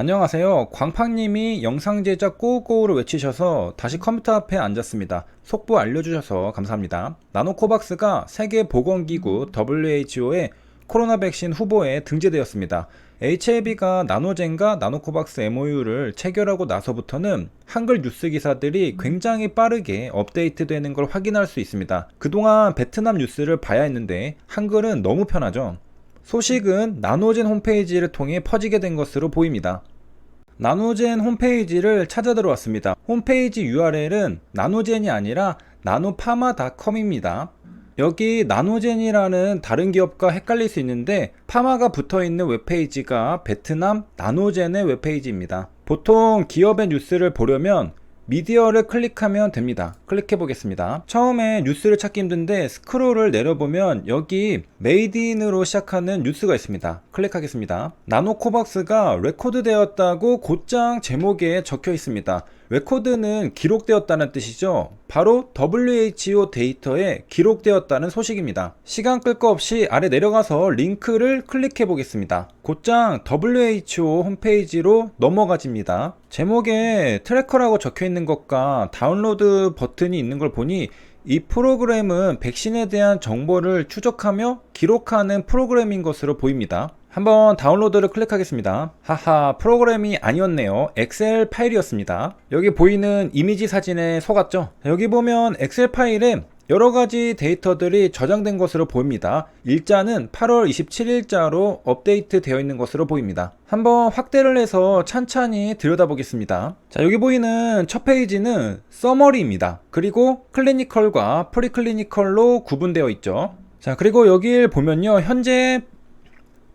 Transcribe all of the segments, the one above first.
안녕하세요. 광팡님이 영상 제작 꼬우꼬우를 외치셔서 다시 컴퓨터 앞에 앉았습니다. 속보 알려주셔서 감사합니다. 나노코박스가 세계보건기구 WHO의 코로나 백신 후보에 등재되었습니다. HLB가 나노젠과 나노코박스 MOU를 체결하고 나서부터는 한글 뉴스 기사들이 굉장히 빠르게 업데이트되는 걸 확인할 수 있습니다. 그동안 베트남 뉴스를 봐야 했는데 한글은 너무 편하죠. 소식은 나노젠 홈페이지를 통해 퍼지게 된 것으로 보입니다. 나노젠 홈페이지를 찾아 들어왔습니다. 홈페이지 URL은 나노젠이 아니라 나노파마닷컴입니다. 여기 나노젠이라는 다른 기업과 헷갈릴 수 있는데 파마가 붙어 있는 웹페이지가 베트남 나노젠의 웹페이지입니다. 보통 기업의 뉴스를 보려면 미디어를 클릭하면 됩니다. 클릭해 보겠습니다. 처음에 뉴스를 찾기 힘든데 스크롤을 내려보면 여기 메이드 인으로 시작하는 뉴스가 있습니다. 클릭하겠습니다. 나노코박스가 레코드되었다고 곧장 제목에 적혀 있습니다. 레코드는 기록되었다는 뜻이죠. 바로 WHO 데이터에 기록되었다는 소식입니다. 시간 끌 거 없이 아래 내려가서 링크를 클릭해 보겠습니다. 곧장 WHO 홈페이지로 넘어가집니다. 제목에 트래커라고 적혀 있는 것과 다운로드 버튼이 있는 걸 보니 이 프로그램은 백신에 대한 정보를 추적하며 기록하는 프로그램인 것으로 보입니다. 한번 다운로드를 클릭하겠습니다. 하하, 프로그램이 아니었네요. 엑셀 파일이었습니다. 여기 보이는 이미지 사진에 속았죠? 여기 보면 엑셀 파일에 여러 가지 데이터들이 저장된 것으로 보입니다. 일자는 8월 27일자로 업데이트 되어 있는 것으로 보입니다. 한번 확대를 해서 찬찬히 들여다보겠습니다. 자, 여기 보이는 첫 페이지는 서머리입니다. 그리고 클리니컬과 프리클리니컬로 구분되어 있죠. 자, 그리고 여기를 보면요. 현재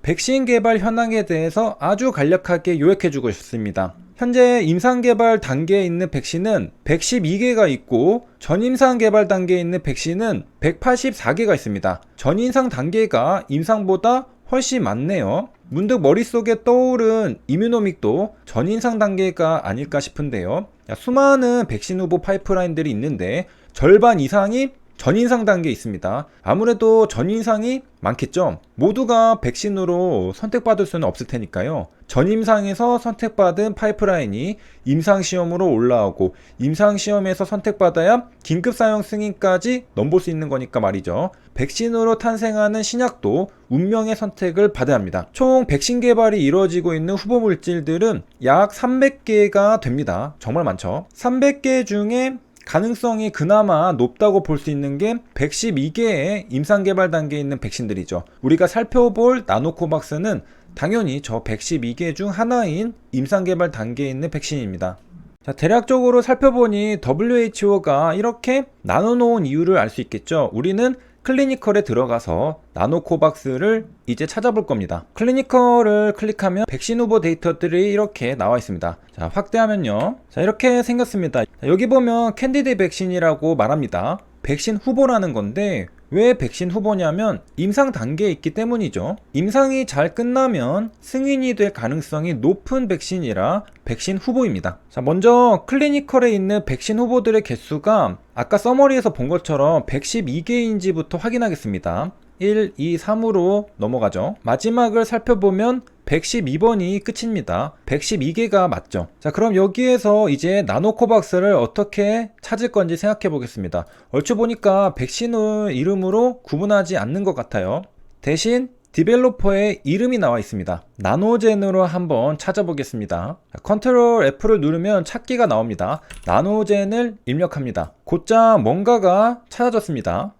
백신 개발 현황에 대해서 아주 간략하게 요약해주고 있습니다. 현재 임상 개발 단계에 있는 백신은 112개가 있고 전임상 개발 단계에 있는 백신은 184개가 있습니다. 전임상 단계가 임상보다 훨씬 많네요. 문득 머릿속에 떠오른 이뮤노믹도 전임상 단계가 아닐까 싶은데요. 수많은 백신 후보 파이프라인들이 있는데 절반 이상이 전인상 단계에 있습니다. 아무래도 전인상이 많겠죠. 모두가 백신으로 선택받을 수는 없을 테니까요. 전임상에서 선택받은 파이프라인이 임상시험으로 올라오고 임상시험에서 선택받아야 긴급사용 승인까지 넘볼 수 있는 거니까 말이죠. 백신으로 탄생하는 신약도 운명의 선택을 받아야 합니다. 총 백신 개발이 이루어지고 있는 후보 물질들은 약 300개가 됩니다. 정말 많죠. 300개 중에 가능성이 그나마 높다고 볼 수 있는 게 112개의 임상 개발 단계에 있는 백신들이죠. 우리가 살펴볼 나노코박스는 당연히 저 112개 중 하나인 임상 개발 단계에 있는 백신입니다. 자, 대략적으로 살펴보니 WHO가 이렇게 나눠놓은 이유를 알 수 있겠죠. 우리는 클리니컬에 들어가서 나노코박스를 이제 찾아볼 겁니다. 클리니컬을 클릭하면 백신 후보 데이터들이 이렇게 나와 있습니다. 자, 확대하면요. 자, 이렇게 생겼습니다. 자, 여기 보면 캔디드 백신이라고 말합니다. 백신 후보라는 건데 왜 백신 후보냐면 임상 단계에 있기 때문이죠. 임상이 잘 끝나면 승인이 될 가능성이 높은 백신이라 백신 후보입니다. 자, 먼저 클리니컬에 있는 백신 후보들의 개수가 아까 서머리에서 본 것처럼 112개인지부터 확인하겠습니다. 1, 2, 3으로 넘어가죠. 마지막을 살펴보면 112번이 끝입니다. 112개가 맞죠. 자, 그럼 여기에서 이제 나노코박스를 어떻게 찾을 건지 생각해 보겠습니다. 얼추 보니까 백신을 이름으로 구분하지 않는 것 같아요. 대신 디벨로퍼의 이름이 나와 있습니다. 나노젠으로 한번 찾아보겠습니다. 컨트롤 F를 누르면 찾기가 나옵니다. 나노젠을 입력합니다. 곧장 뭔가가 찾아졌습니다.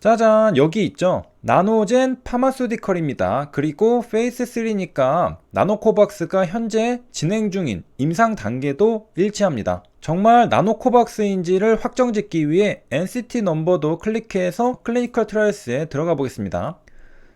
짜잔 여기 있죠 나노젠 파마수디컬입니다 그리고 페이스 3니까 나노코박스가 현재 진행 중인 임상 단계도 일치합니다 정말 나노코박스인지를 확정짓기 위해 NCT 넘버도 클릭해서 클리니컬 트라이스에 들어가 보겠습니다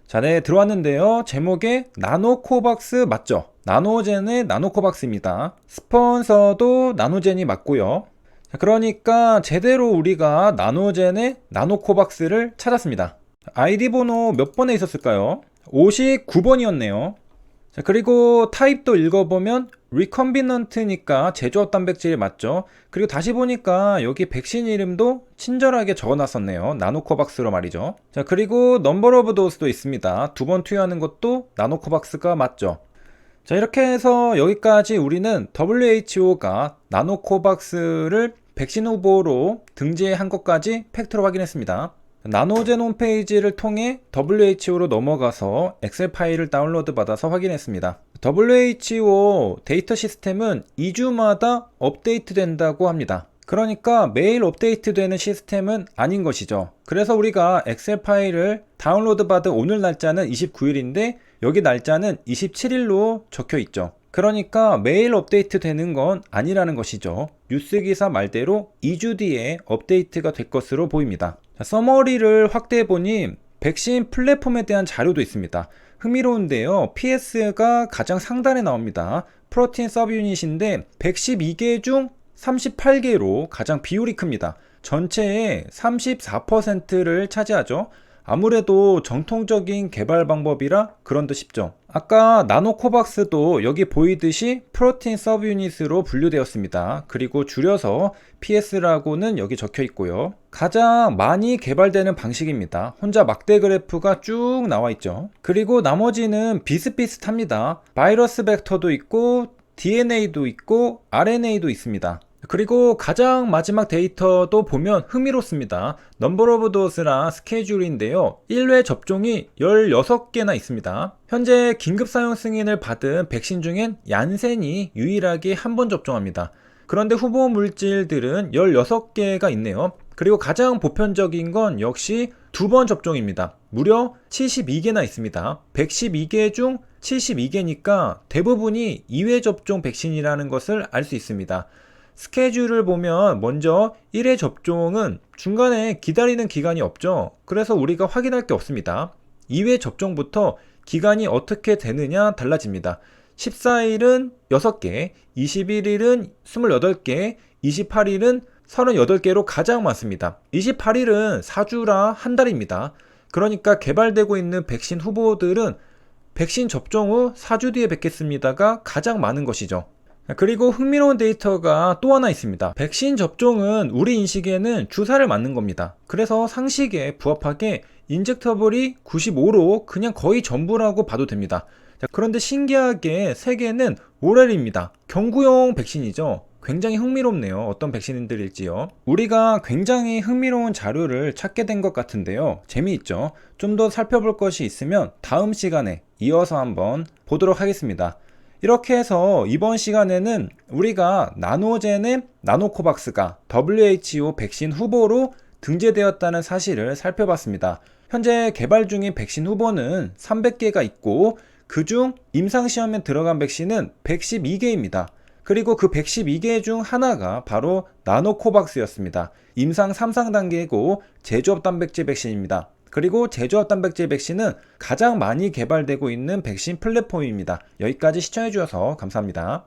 자, 네, 들어왔는데요. 제목에 나노코박스 맞죠? 나노젠의 나노코박스입니다. 스폰서도 나노젠이 맞고요. 자, 그러니까 제대로 우리가 나노젠의 나노코박스를 찾았습니다. 아이디 번호 몇 번에 있었을까요? 59번이었네요. 자, 그리고 타입도 읽어보면 리컨비넌트니까 제조업 단백질이 맞죠. 그리고 다시 보니까 여기 백신 이름도 친절하게 적어놨었네요. 나노코박스로 말이죠. 자, 그리고 넘버 오브 도스도 있습니다. 두 번 투여하는 것도 나노코박스가 맞죠. 자, 이렇게 해서 여기까지 우리는 WHO가 나노코박스를 백신 후보로 등재한 것까지 팩트로 확인했습니다. 나노젠 홈페이지를 통해 WHO로 넘어가서 엑셀 파일을 다운로드 받아서 확인했습니다. WHO 데이터 시스템은 2주마다 업데이트 된다고 합니다. 그러니까 매일 업데이트 되는 시스템은 아닌 것이죠. 그래서 우리가 엑셀 파일을 다운로드 받은 오늘 날짜는 29일인데 여기 날짜는 27일로 적혀 있죠. 그러니까 매일 업데이트 되는 건 아니라는 것이죠. 뉴스 기사 말대로 2주 뒤에 업데이트가 될 것으로 보입니다. 자, 서머리를 확대해 보니 백신 플랫폼에 대한 자료도 있습니다. 흥미로운데요. PS가 가장 상단에 나옵니다. 프로틴 서브 유닛인데 112개 중 38개로 가장 비율이 큽니다. 전체의 34%를 차지하죠. 아무래도 정통적인 개발 방법이라 그런 듯 싶죠. 아까 나노코박스도 여기 보이듯이 프로틴 서브 유닛으로 분류되었습니다. 그리고 줄여서 PS라고는 여기 적혀 있고요. 가장 많이 개발되는 방식입니다. 혼자 막대 그래프가 쭉 나와 있죠. 그리고 나머지는 비슷비슷합니다. 바이러스 벡터도 있고 DNA도 있고 RNA도 있습니다. 그리고 가장 마지막 데이터도 보면 흥미롭습니다. 넘버 오브 도스랑 스케줄인데요. 1회 접종이 16개나 있습니다. 현재 긴급 사용 승인을 받은 백신 중엔 얀센이 유일하게 한 번 접종합니다. 그런데 후보 물질들은 16개가 있네요. 그리고 가장 보편적인 건 역시 두 번 접종입니다. 무려 72개나 있습니다. 112개 중 72개니까 대부분이 2회 접종 백신이라는 것을 알 수 있습니다. 스케줄을 보면 먼저 1회 접종은 중간에 기다리는 기간이 없죠. 그래서 우리가 확인할 게 없습니다. 2회 접종부터 기간이 어떻게 되느냐 달라집니다. 14일은 6개, 21일은 28개, 28일은 38개로 가장 많습니다. 28일은 4주라 한 달입니다. 그러니까 개발되고 있는 백신 후보들은 백신 접종 후 4주 뒤에 뵙겠습니다가 가장 많은 것이죠. 그리고 흥미로운 데이터가 또 하나 있습니다. 백신 접종은 우리 인식에는 주사를 맞는 겁니다. 그래서 상식에 부합하게 인젝터블이 95로 그냥 거의 전부라고 봐도 됩니다. 자, 그런데 신기하게 세계는 오렐입니다. 경구용 백신이죠. 굉장히 흥미롭네요. 어떤 백신들일지요. 우리가 굉장히 흥미로운 자료를 찾게 된 것 같은데요. 재미있죠? 좀 더 살펴볼 것이 있으면 다음 시간에 이어서 한번 보도록 하겠습니다. 이렇게 해서 이번 시간에는 우리가 나노젠의 나노코박스가 WHO 백신 후보로 등재되었다는 사실을 살펴봤습니다. 현재 개발 중인 백신 후보는 300개가 있고 그중 임상시험에 들어간 백신은 112개입니다. 그리고 그 112개 중 하나가 바로 나노코박스였습니다. 임상 3상 단계고 제조업 단백질 백신입니다. 그리고 제조업 단백질 백신은 가장 많이 개발되고 있는 백신 플랫폼입니다. 여기까지 시청해 주셔서 감사합니다.